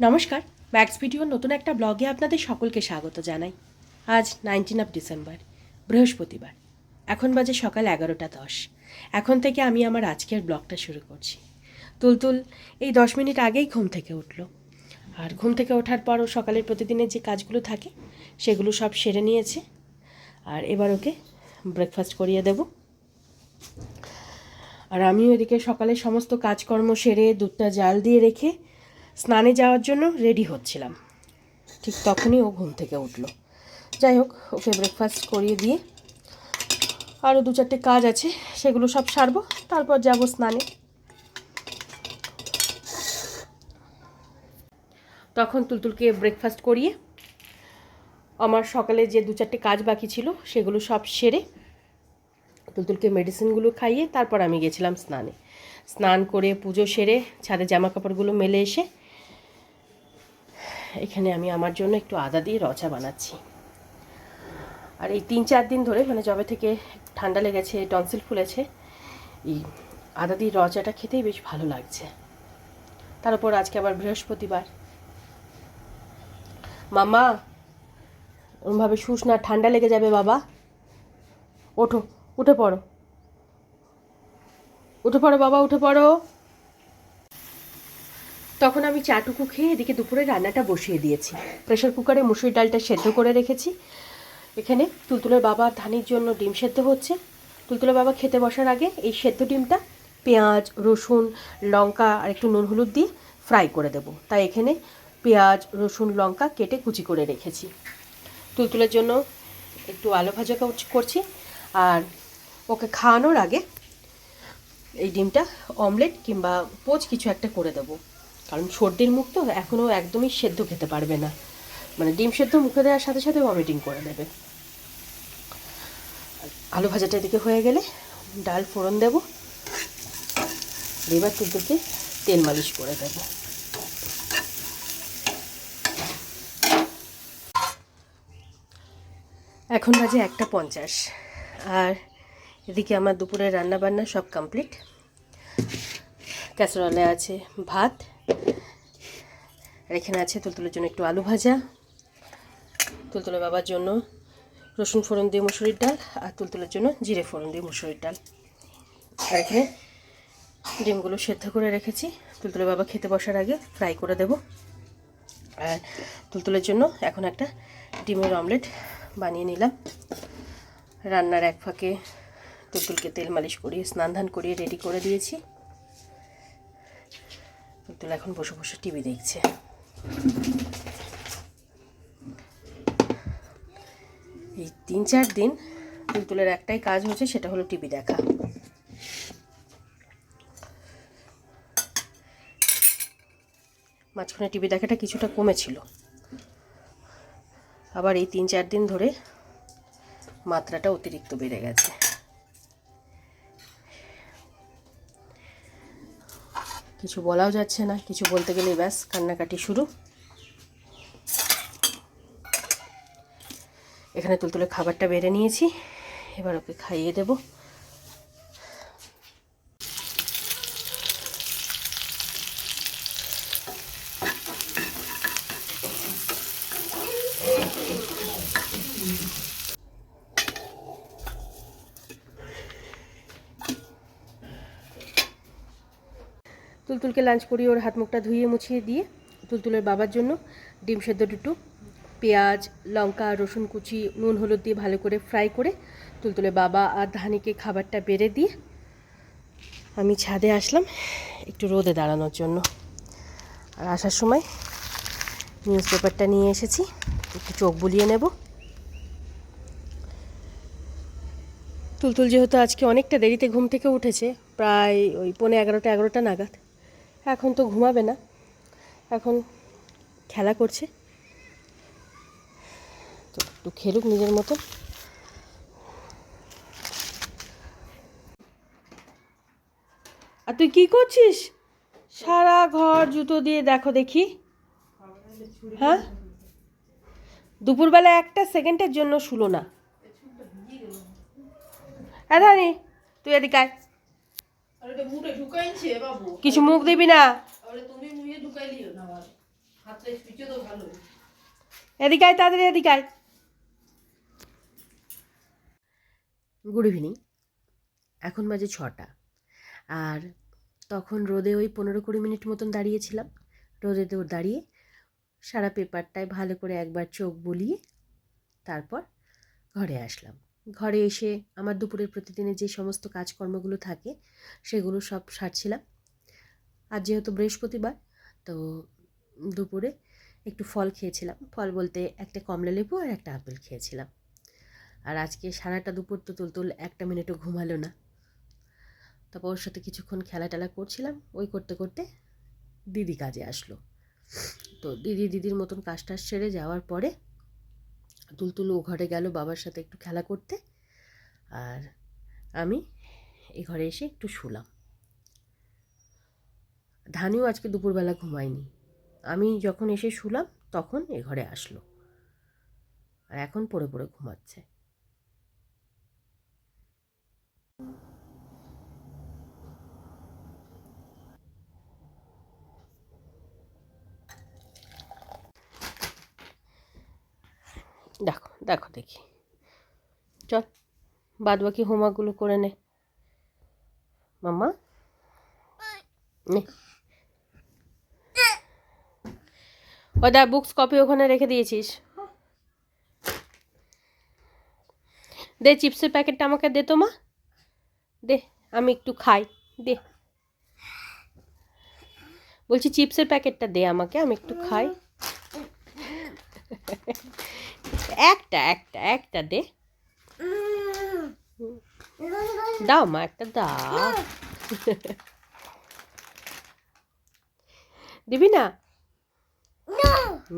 নমস্কার ম্যাক্স ভিডিওর নতুন একটা ব্লগে আপনাদের সকলকে স্বাগত জানাই। আজ নাইনটিন অফ ডিসেম্বর বৃহস্পতিবার। এখন বাজে সকাল এগারোটা দশ। এখন থেকে আমি আমার আজকের ব্লগটা শুরু করছি। তুলতুল এই দশ মিনিট আগেই ঘুম থেকে উঠল। আর ঘুম থেকে ওঠার পরও সকালের প্রতিদিনের যে কাজগুলো থাকে, সেগুলো সব সেরে নিয়েছে। আর এবার ওকে ব্রেকফাস্ট করিয়ে দেব। আর আমিও এদিকে সকালে সমস্ত কাজকর্ম সেরে দুধটা জাল দিয়ে রেখে স্নানে যাওয়ার জন্য রেডি হচ্ছিলাম। ঠিক তখনই ও ঘুম থেকে উঠল। যাই হোক, ওকে ব্রেকফাস্ট করিয়ে দিয়ে আরও দু চারটে কাজ আছে, সেগুলো সব সারবো, তারপর যাব স্নানে। তখন তুলতুলকে ব্রেকফাস্ট করিয়ে আমার সকালে যে দু চারটে কাজ বাকি ছিল, সেগুলো সব সেরে তুলতুলকে মেডিসিনগুলো খাইয়ে তারপর আমি গেছিলাম স্নানে। স্নান করে পুজো সেরে ছাদে জামা কাপড়গুলো মেলে এসে এখানে আমি আমার জন্য একটু আদা দিয়ে রচা বানাচ্ছি। আর এই তিন চার দিন ধরে মানে জবে থেকে ঠান্ডা লেগেছে, টনসিল ফুলেছে, এই আদা দিয়ে রচাটা খেতেই বেশ ভালো লাগছে। তার উপর আজকে আবার বৃহস্পতিবার। মামা ওরমভাবে শুস না ঠান্ডা লেগে যাবে বাবা। ওঠো, উঠে পড়ো। উঠে পড়ো বাবা, উঠে পড়ো। তখন আমি চাটুকু খেয়ে এদিকে দুপুরে রান্নাটা বসিয়ে দিয়েছি। প্রেশার কুকারে মুসুর ডালটা সেদ্ধ করে রেখেছি। এখানে তুলতুলের বাবা ধানির জন্য ডিম সেদ্ধ হচ্ছে। তুলতুলের বাবা খেতে বসার আগে এই সেদ্ধ ডিমটা পেঁয়াজ, রসুন, লঙ্কা আর একটু নুন হলুদ দিয়ে ফ্রাই করে দেবো। তাই এখানে পেঁয়াজ, রসুন, লঙ্কা কেটে কুচি করে রেখেছি। তুলতুলের জন্য একটু আলু ভাজা করছি- আর ওকে খাওয়ানোর আগে এই ডিমটা অমলেট কিংবা পোচ কিছু একটা করে দেবো। কারণ সর্দির মুখ তো এখনও একদমই সেদ্ধ খেতে পারবে না। মানে ডিম সেদ্ধ মুখে দেওয়ার সাথে সাথে ভমিটিং করে দেবে। আলু ভাজাটা এদিকে হয়ে গেলে ডাল ফোড়ন দেবো। এবার তুলতুলকে তেল মালিশ করে দেবো। এখন বাজে একটা পঞ্চাশ। আর এদিকে আমার দুপুরের রান্না বান্না সব কমপ্লিট ক্যাসারলে আছে ভাত আর এখানে আছে তুলতুলের জন্য একটু আলু ভাজা, তুলতুলের বাবার জন্য রসুন ফোড়ন দিয়ে মুসুরির ডাল আর তুলতুলের জন্য জিরে ফোড়ন দিয়ে মুসুরির ডাল। আর এখানে ডিমগুলো সেদ্ধ করে রেখেছি। তুলতুলের বাবা খেতে বসার আগে ফ্রাই করে দেব। আর তুলতুলের জন্য এখন একটা ডিমের অমলেট বানিয়ে নিলাম। রান্নার এক ফাঁকে তুলতুলকে তেল মালিশ করিয়ে, স্নান ধান করিয়ে রেডি করে দিয়েছি। তুলতুল এখন বসে বসে টিভি দেখছে। এই তিন চার দিন তুলতুলের একটাই কাজ হচ্ছে সেটা হলো টিভি দেখা। মাঝখানে টিভি দেখাটা কিছুটা কমেছিল। আবার এই তিন চার দিন ধরে মাত্রাটা অতিরিক্ত বেড়ে গেছে। কিছু বলাও যাচ্ছে না, কিছু বলতে গেলে ব্যাস, কান্নাকাটি শুরু। এখানে তুলতুলে খাবারটা বেড়ে নিয়েছি, এবার ওকে খাইয়ে দেব। তুলতুলকে লাঞ্চ করিয়ে ওর হাত মুখটা ধুইয়ে মুছিয়ে দিয়ে তুলতুলের বাবার জন্য ডিম সেদ্ধ দুটো, পেঁয়াজ, লঙ্কা, রসুন কুচি, নুন, হলুদ দিয়ে ভালো করে ফ্রাই করে তুলতুলের বাবা আর ধানিকে খাবারটা বেড়ে দিয়ে আমি ছাদে আসলাম একটু রোদে দাঁড়ানোর জন্য। আর আসার সময় নিউজ পেপারটা নিয়ে এসেছি, একটু চোখ বুলিয়ে নেব। তুলতুল যেহেতু আজকে অনেকটা দেরিতে ঘুম থেকে উঠেছে, প্রায় ওই পৌনে এগারোটা এগারোটা নাগাদ। এখন তো ঘুমাবে না। এখন খেলা করছে। তো একটু খেলুক নিজের মতন আর তুই কি করছিস? সারা ঘর জুতো দিয়ে দেখো দেখি। হ্যাঁ? দুপুরবেলা একটা সেকেন্ডের জন্য শুলো না। হ্যাঁ তুই এদিকে আয় আরে মুখে ঢুকাইছে বাবু কিছু মুখ দিবি না? এদিকে আয় তাড়াতাড়ি এদিকে আয়। গুড ইভিনিং এখন বাজে ছটা। আর তখন রোদে ওই পনেরো কুড়ি মিনিট মতন দাঁড়িয়েছিলাম। রোদে তো দাঁড়িয়ে সারা পেপারটায় ভালো করে একবার চোখ বুলিয়ে তারপর ঘরে আসলাম। ঘরে এসে আমার দুপুরের প্রতিদিনের যে সমস্ত কাজকর্মগুলো থাকে, সেগুলো সব সারছিলাম। আর যেহেতু বৃহস্পতিবার, তো দুপুরে একটু ফল খেয়েছিলাম। ফল বলতে একটা কমলা লেবু আর একটা আপেল খেয়েছিলাম। আর আজকে সারাটা দুপুর তো তুলতুল একটা মিনিটও ঘুমালো না। তারপর ওর সাথে কিছুক্ষণ খেলা টেলা করছিলাম। ওই করতে করতে দিদি কাজে আসলো। তো দিদি দিদির মতন কাজ টাজ সেরে যাওয়ার পরে তুলতুল ও ঘরে গেল বাবার সাথে একটু খেলা করতে। আর আমি এ ঘরে এসে একটু শুলাম। ধানিও আজকে দুপুরবেলা ঘুমায়নি। আমি যখন এসে শুলাম, তখন এ ঘরে আসলো। আর এখন পড়ে পড়ে ঘুমাচ্ছে। দেখো দেখো দেখি। চল বাদ বাকি হোমওয়ার্কগুলো করে নে। মাম্মা? নে। ও দা বুকস কপি ওখানে রেখে দিয়েছিস। দে, চিপসের প্যাকেটটা আমাকে দে তো, মা। দে, আমি একটু খাই। দে। বলছি, চিপসের প্যাকেটটা দে আমাকে, আমি একটু খাই। একটা একটা একটা দে। দাও মা, একটা দাও। দিবি না?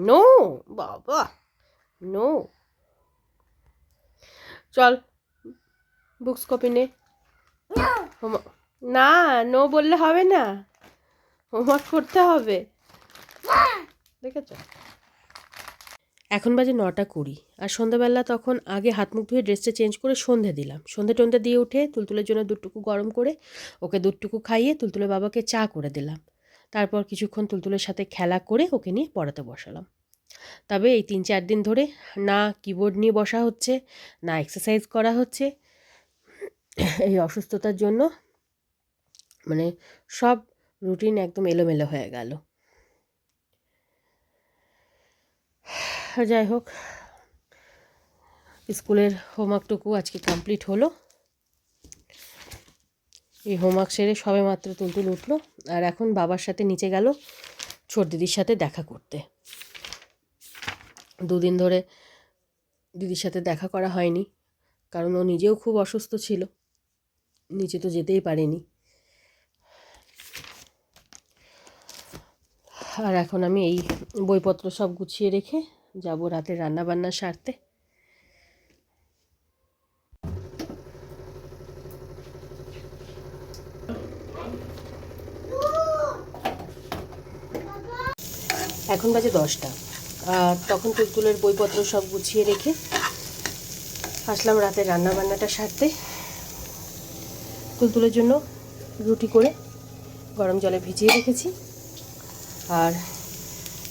নো, বাবা, নো। চল বুকস কপি নে। না নো বললে হবে না। হোমওয়ার্ক করতে হবে। দেখেছ? এখন বাজে নটা কুড়ি আর সন্ধ্যাবেলা তখন আগে হাত মুখ ধুয়ে ড্রেসটা চেঞ্জ করে সন্ধে দিলাম। সন্ধে টন্ধে দিয়ে উঠে তুলতুলের জন্য দুধটুকু গরম করে ওকে দুধটুকু খাইয়ে তুলতুলের বাবাকে চা করে দিলাম। তারপর কিছুক্ষণ তুলতুলের সাথে খেলা করে ওকে নিয়ে পড়াতে বসালাম। তবে এই তিন চার দিন ধরে না কিবোর্ড নিয়ে বসা হচ্ছে, না এক্সারসাইজ করা হচ্ছে। এই অসুস্থতার জন্য মানে সব রুটিন একদম এলোমেলো হয়ে গেল। যাই হোক, স্কুলের হোমওয়ার্কটুকু আজকে কমপ্লিট হলো। এই হোমওয়ার্ক সেরে সবে মাত্র তুলতুল উঠল, আর এখন বাবার সাথে নিচে গেল ছোট দিদির সাথে দেখা করতে। দুদিন ধরে দিদির সাথে দেখা করা হয়নি, কারণ ও নিজেও খুব অসুস্থ ছিল, নিচে তো যেতেই পারেনি। আর এখন আমি এই বইপত্র সব গুছিয়ে রেখে যাব রাতে রান্না বান্না সারতে। এখন বাজে দশটা। তখন তুলতুলের বইপত্র সব গুছিয়ে রেখে আসলাম রাতে রান্না বান্নাটা সারতে। তুলতুলের জন্য রুটি করে গরম জলে ভিজিয়ে রেখেছি। আর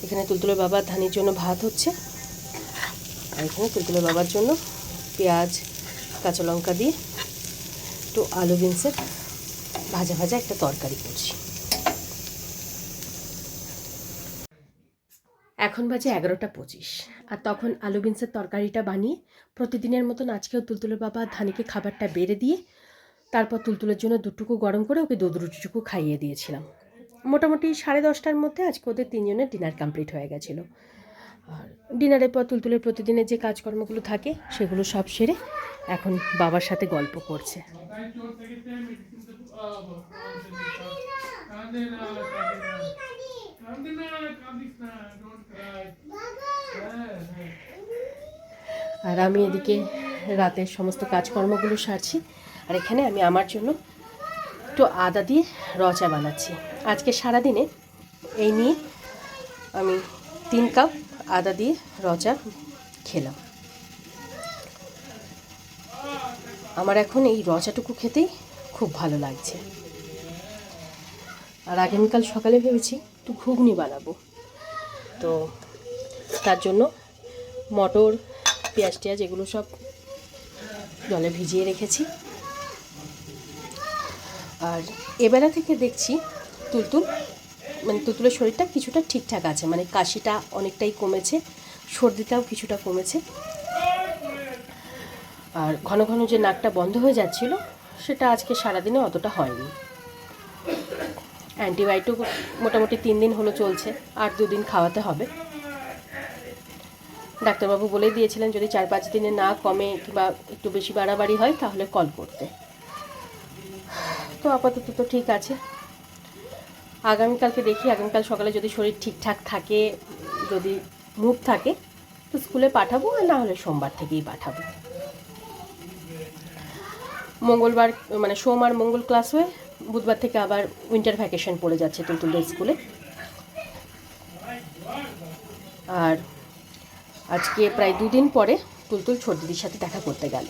এখানে তুলতুলের বাবার ধানের জন্য ভাত হচ্ছে। আর এখানে তুলতুলের বাবার জন্য পেঁয়াজ, কাঁচা লঙ্কা দিয়ে একটু আলু বিনসের ভাজা ভাজা একটা তরকারি করছি। এখন বাজে এগারোটা পঁচিশ। আর তখন আলু বিনসের তরকারিটা বানিয়ে প্রতিদিনের মতন আজকেও তুলতুলের বাবা ধানিকে খাবারটা বেড়ে দিয়ে তারপর তুলতুলের জন্য দুটুকু গরম করে ওকে দুধ রুটিটুকু খাইয়ে দিয়েছিলাম। মোটামুটি সাড়ে দশটার মধ্যে আজকে ওদের তিনজনের ডিনার কমপ্লিট হয়ে গেছিল। আর ডিনারের পর তুলতুলের প্রতিদিনের যে কাজকর্মগুলো থাকে, সেগুলো সব সেরে এখন বাবার সাথে গল্প করছে। আর আমি এদিকে রাতের সমস্ত কাজকর্মগুলো সারছি। আর এখানে আমি আমার জন্য একটু আদা দিয়ে রচা বানাচ্ছি। আজকে সারাদিনে এই নিয়ে আমি তিন কাপ আদা দিয়ে রচা খেলাম। আমার এখন এই রচাটুকু খেতেই খুব ভালো লাগছে। আর আগামীকাল সকালে ভেবেছি একটু ঘুগনি বানাবো। তো তার জন্য মটর পেঁয়াজ টেয়াজ এগুলো সব জলে ভিজিয়ে রেখেছি। আর এবেলা থেকে দেখছি তুলতুল মানে তুলতুলের শরীরটা কিছুটা ঠিকঠাক আছে মানে কাশিটা অনেকটাই কমেছে, সর্দিটাও কিছুটা কমেছে। আর ঘন ঘন যে নাকটা বন্ধ হয়ে যাচ্ছিল, সেটা আজকে সারাদিনে অতটা হয়নি। অ্যান্টিবায়োটিক মোটামুটি তিন দিন হলো চলছে, আর দুদিন খাওয়াতে হবে। ডাক্তারবাবু বলে দিয়েছিলেন, যদি চার পাঁচ দিনে না কমে কিংবা একটু বেশি বাড়াবাড়ি হয়, তাহলে কল করতে। তো আপাতত তো ঠিক আছে। আগামীকালকে দেখি, আগামীকাল সকালে যদি শরীর ঠিকঠাক থাকে, যদি মুভ থাকে, তো স্কুলে পাঠাবো আর না হলে সোমবার থেকেই পাঠাবো। মঙ্গলবার মানে সোম আর মঙ্গল ক্লাস হয়ে বুধবার থেকে আবার উইন্টার ভ্যাকেশন পড়ে যাচ্ছে তুলতুলদের স্কুলে। আর আজকে প্রায় দুদিন পরে তুলতুল ছোট দিদির সাথে দেখা করতে গেল।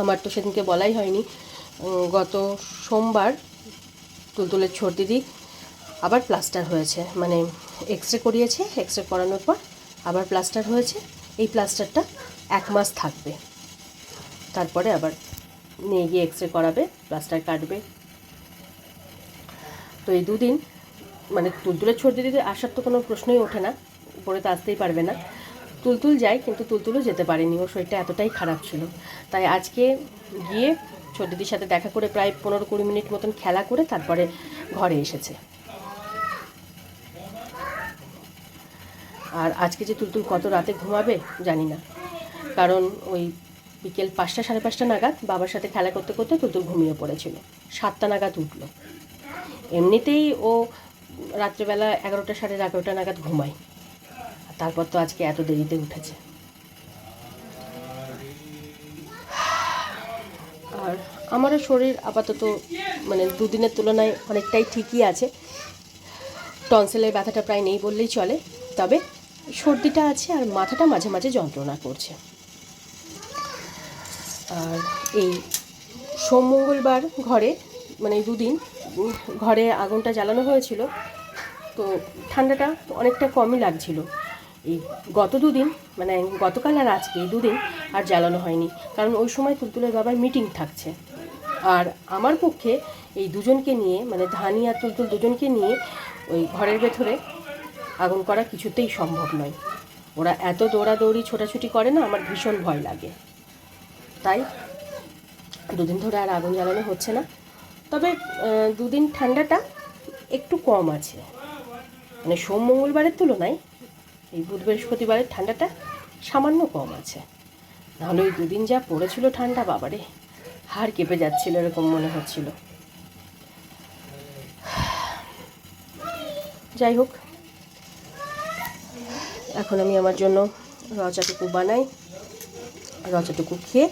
আমার তো সেদিনকে বলাই হয়নি গত সোমবার তুলতুলের ছোট দিদি আবার প্লাস্টার হয়েছে। মানে এক্স রে করিয়েছে এক্স রে করানোর পর আবার প্লাস্টার হয়েছে। এই প্লাস্টারটা এক মাস থাকবে। তারপরে আবার নিয়ে গিয়ে এক্স রে করাবে, প্লাস্টার কাটবে। তো এই দুদিন মানে তুলতুলের ছোট দিদিতে আসার তো কোনো প্রশ্নই ওঠে না উপরে তো আসতেই পারবে না। তুলতুল যায় কিন্তু তুলতুলও যেতে পারেনি। ওর শরীরটা এতটাই খারাপ ছিল। তাই আজকে গিয়ে ছোট দিদির সাথে দেখা করে প্রায় পনেরো কুড়ি মিনিট মতন খেলা করে তারপরে ঘরে এসেছে। আর আজকে যে তুলতুল কত রাতে ঘুমাবে, জানি না। কারণ ওই বিকেল পাঁচটা, সাড়ে পাঁচটা নাগাদ বাবার সাথে খেলা করতে করতে তুলতুল ঘুমিয়ে পড়েছিল। সাতটা নাগাদ উঠল। এমনিতেই ও রাত্রেবেলা এগারোটা, সাড়ে এগারোটা নাগাদ ঘুমায়। তারপর তো আজকে এত দেরিতে উঠেছে। আর আমারও শরীর আপাতত মানে দুদিনের তুলনায় অনেকটাই ঠিকই আছে। টনসেলের ব্যথাটা প্রায় নেই বললেই চলে। তবে সর্দিটা আছে আর মাথাটা মাঝে মাঝে যন্ত্রণা করছে। আর এই সোম মঙ্গলবার ঘরে মানে দুদিন ঘরে আগুনটা জ্বালানো হয়েছিল, তো ঠান্ডাটা অনেকটা কমই লাগছিল। এই গত দুদিন মানে গতকাল আর আজকে এই দুদিন আর জ্বালানো হয়নি। কারণ ওই সময় তুলতুলের বাবার মিটিং থাকছে। আর আমার পক্ষে এই দুজনকে নিয়ে মানে ধানি আর তুলতুল দুজনকে নিয়ে ওই ঘরের ভেতরে আগুন করা কিছুতেই সম্ভব নয়। ওরা এত দৌড়াদৌড়ি, ছোটাছুটি করে না, আমার ভীষণ ভয় লাগে। তাই দুদিন ধরে আর আগুন জ্বালানো হচ্ছে না। তবে দুদিন ঠান্ডাটা একটু কম আছে। মানে সোম মঙ্গলবারের তুলনায় এই বুধ বৃহস্পতিবারের ঠান্ডাটা সামান্য কম আছে। নাহলে ওই দুদিন যা পড়েছিল ঠান্ডা, বাবারে, হাড় কেঁপে যাচ্ছিল এরকম মনে হচ্ছিল। যাই হোক, এখন আমি আমার জন্য রচাটুকু বানাই রচাটুকু খেয়ে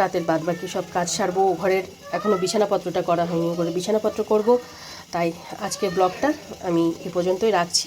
রাতের বাদ বাকি সব কাজ সারবো। ঘরের এখনও বিছানাপত্রটা করা হয়নি, ঘরে বিছানাপত্র করব। তাই আজকের ব্লগটা আমি এ পর্যন্তই রাখছি।